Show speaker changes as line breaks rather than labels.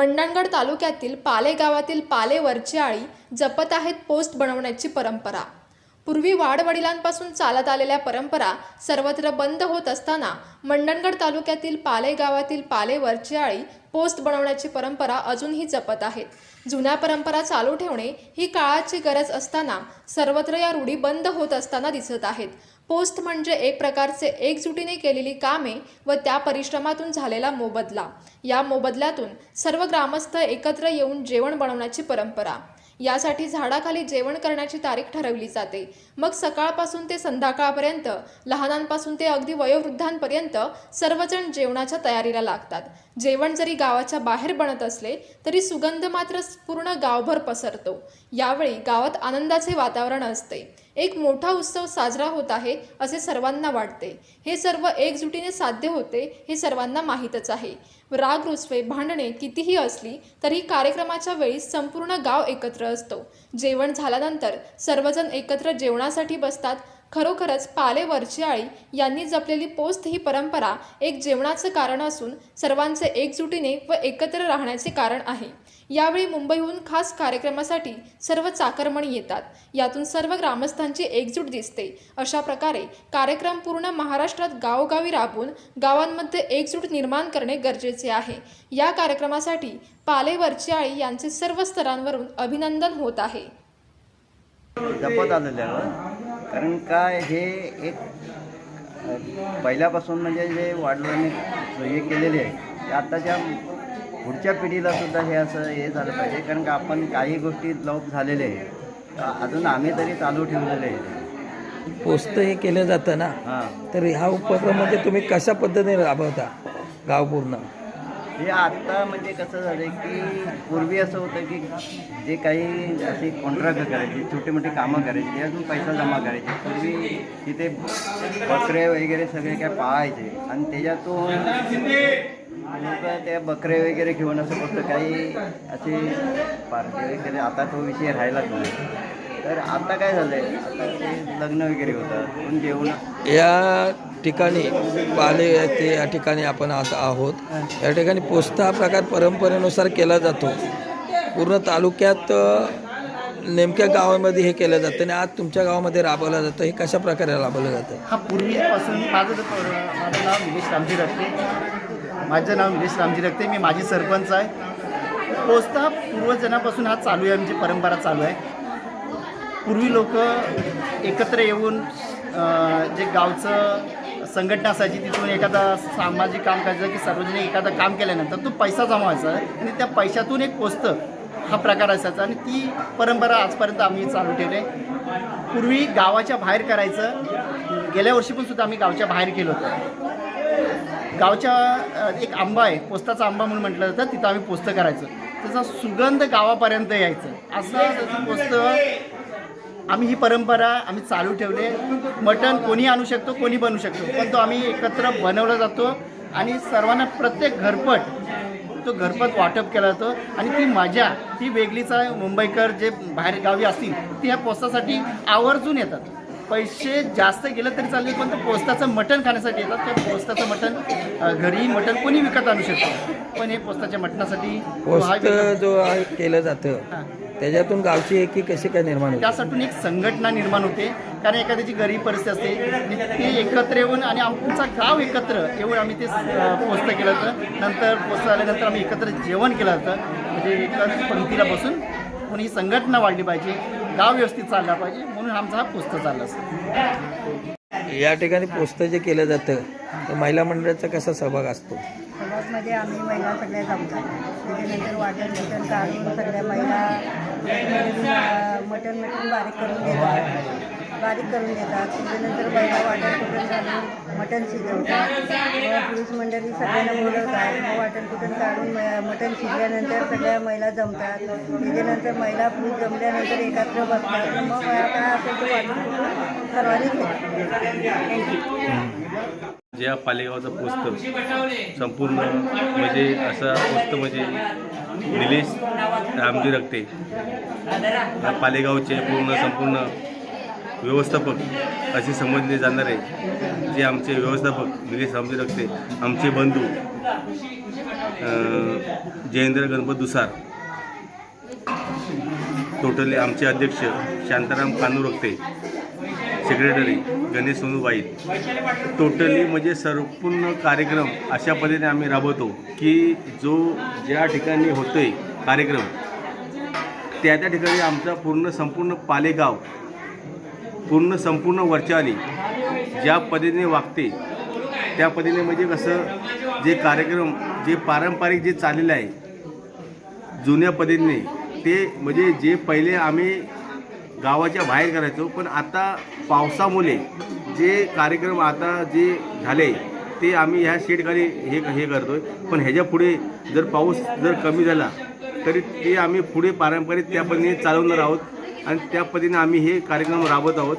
मंडणगड तालुक्यातील पाले गावातील पाले वरची आळी जपत आहेत पोस्ट बनवण्याची परंपरा. पूर्वी वाडवडिलांपासून चालत आलेल्या परंपरा सर्वत्र बंद होत असताना मंडणगड तालुक्यातील पाले गावातील पाले वरची आळी पोस्ट बनवण्याची परंपरा अजूनही जपत आहेत. जुन्या परंपरा चालू ठेवणे ही काळाची गरज असताना सर्वत्र या रूढी बंद होत असताना दिसत आहेत. पोस्ट म्हणजे एक प्रकारचे एकजुटीने केलेली कामे व त्या परिश्रमातून झालेला मोबदला. या मोबदल्यातून सर्व ग्रामस्थ एकत्र येऊन जेवण बनवण्याची परंपरा. यासाठी झाडाखाली जेवण करण्याची तारीख ठरवली जाते. मग सकाळपासून ते संध्याकाळपर्यंत लहानांपासून ते अगदी वयोवृद्धांपर्यंत सर्वजण जेवणाच्या तयारीला लागतात. जेवण जरी गावाच्या बाहेर बनत असले तरी सुगंध मात्र पूर्ण गावभर पसरतो. यावेळी गावात आनंदाचे वातावरण असते. एक मोठा उत्सव साजरा होत आहे असे सर्वांना वाटते. हे सर्व एकजुटीने साध्य होते हे सर्वांना माहीतच आहे. राग रुसवे भांडणे कितीही असली तरी कार्यक्रमाच्या वेळी संपूर्ण गाव एकत्र असतो. जेवण झाल्यानंतर सर्वजण एकत्र जेवणासाठी बसतात. खरोखरच पाले वरचियाळी यांनी जपलेली पोस्त ही परंपरा एक जेवणाचं कारण असून सर्वांचे एकजुटीने व एकत्र राहण्याचे कारण आहे. यावेळी मुंबईहून खास कार्यक्रमासाठी सर्व चाकरमणी येतात. यातून सर्व ग्रामस्थांची एकजूट दिसते. अशा प्रकारे कार्यक्रम पूर्ण महाराष्ट्रात गावोगावी राबवून गावांमध्ये एकजूट निर्माण करणे गरजेचे आहे. या कार्यक्रमासाठी पाले वरचियाळी यांचे सर्व स्तरांवरून अभिनंदन होत आहे.
जपत आलेलं कारण काय हे एक पहिल्यापासून म्हणजे जे वाढलोने हे केलेले आहे ते आत्ताच्या पुढच्या पिढीला सुद्धा हे असं हे झालं पाहिजे. कारण का आपण काही गोष्टी लोप झालेले आहे. अजून आम्ही तरी चालू ठेवलेले आहे.
पोस्त हे केलं जातं ना?
हां.
तर ह्या उपक्रम म्हणजे तुम्ही कशा पद्धतीने राबवता गाव पूर्ण?
हे आत्ता म्हणजे कसं झालं की पूर्वी असं होतं की जे काही अशी कॉन्ट्रॅक्ट करायची छोटी मोठी कामं करायची त्यातून पैसा जमा करायचे. पूर्वी तिथे बकरे वगैरे सगळे काय पाहायचे आणि त्याच्यातून त्या बकरे वगैरे घेऊन असं फक्त काही असे पार्टी वगैरे आता तो विषय राहिलाच नाही. तर आता काय झालं आहे आता लग्न वगैरे होतं. पण जेवण?
या ठिकाणी पाले ते या ठिकाणी आपण आता आहोत. या ठिकाणी पोस्त हा प्रकार परंपरेनुसार केला जातो. पूर्ण तालुक्यात नेमक्या गावामध्ये हे केलं जातं आणि आज तुमच्या गावामध्ये राबवलं जातं. हे कशा प्रकारे राबवलं जातं?
हा पूर्वीपासून माझं माझं नाव निलेश रामजी माझं नाव निलेश रामजी रक्ते मी माझी सरपंच आहे. पोस्ता पूर्वजनापासून हा चालू आहे आमची परंपरा चालू आहे. पूर्वी लोक एकत्र येऊन जे गावचं संघटना असायची तिथून एखादा सामाजिक काम करायचं की सार्वजनिक एखादं काम केल्यानंतर तो पैसा जमावायचा आणि त्या पैशातून एक पोस्त हा प्रकार असायचा आणि ती परंपरा आजपर्यंत आम्ही चालू ठेवले पूर्वी गावाच्या बाहेर करायचं गेल्या वर्षी पण सुद्धा आम्ही गावच्या बाहेर केलं होतं. गावच्या एक आंबा आहे पोस्ताचा आंबा म्हणून म्हटलं जातं तिथं आम्ही पोस्त करायचं. त्याचा सुगंध गावापर्यंत यायचं. असं त्याचं पोस्त आम्ही ही परंपरा आम्ही चालू ठेवले. मटण कोणी आणू शकतो कोणी बनवू शकतो पण तो आम्ही एकत्र बनवला जातो. आणि सर्वांना प्रत्येक घरपट तो घरपट वाटप केला जातो. आणि ती मजा ती वेगळीचा मुंबईकर जे बाहेर गावी असतील ती ह्या पोस्तासाठी आवर्जून येतात. पैसे जास्त गेलं तरी चालेल पण तो पोस्ताचं मटण खाण्यासाठी येतात. त्या पोस्ताचं मटण घरी मटण कोणी विकत आणू शकतो? पण हे पोस्ताच्या मटणासाठी
जो आहे केलं जातं. त्याच्यातून गावची एकी कशी काय निर्माण होते?
त्यासाठी एक संघटना निर्माण होते. कारण एखाद्याची गरीब परिस्थिती असते ते एकत्र येऊन आणि आमचा गाव एकत्र येऊन आम्ही ते पोस्त केलं जातं नंतर पोस्त आल्यानंतर आम्ही एकत्र जेवण केलं जातं म्हणजे एकाच पंक्तीला बसून म्हणून ही संघटना वाढली पाहिजे गाव व्यवस्थित चालला पाहिजे म्हणून आमचा हा पोस्त चालला असतो
या ठिकाणी पोस्त जे केलं जातं तर महिला मंडळाचा कसा सहभाग असतो?
मध्ये आम्ही महिला सगळ्या जमतात. त्याच्यानंतर वाटण मटण काढून सगळ्या महिला मटण मटण बारीक करून देतात. बारीक करून देतात त्याच्यानंतर महिला वाटर कुटण काढून मटण शिजवतात. मग पुरुष मंडळी सगळ्यांना बोलवतात. मग वाटण कुटण काढून मटण शिजल्यानंतर सगळ्या महिला जमतात. त्याच्यानंतर महिला पुरुष जमल्यानंतर एकत्र बसतात. मग काय असेल ते वाटण कुटून सर्वांनी ज्या
जे पालेगावचं पोस्त संपूर्ण म्हणजे असा पोस्त म्हणजे निलेश रामजी रक्ते या पालेगावचे पूर्ण संपूर्ण व्यवस्थापक असे समजले जाणारे जे आमचे व्यवस्थापक निलेश रामजी रक्ते आमचे बंधू जयेंद्र गणपत दुसार. टोटली आमचे अध्यक्ष शांताराम कानू रक्ते सेक्रेटरी गणेश सोनू वाईट टोटली म्हणजे संपूर्ण कार्यक्रम अशा पद्धतीने आम्ही राबवतो की जो ज्या ठिकाणी होतोय कार्यक्रम त्या त्या ठिकाणी आमचा पूर्ण संपूर्ण पालेगाव पूर्ण संपूर्ण वरच्या ज्या पद्धतीने वागते त्या पद्धतीने म्हणजे कसं जे कार्यक्रम जे पारंपरिक जे चाललेलं आहे जुन्या पद्धतीने ते म्हणजे जे पहिले आम्ही गावाच्या बाहेर करायचो पण आता पावसामुळे जे कार्यक्रम आता जे झाले ते आम्ही ह्या शेडखाली हे हे करतो आहे पण ह्याच्या पुढे जर पाऊस जर कमी झाला तरी ते आम्ही पुढे पारंपरिक त्या पद्धतीने चालवणार आहोत. आणि त्या पद्धतीने आम्ही हे कार्यक्रम राबवत आहोत.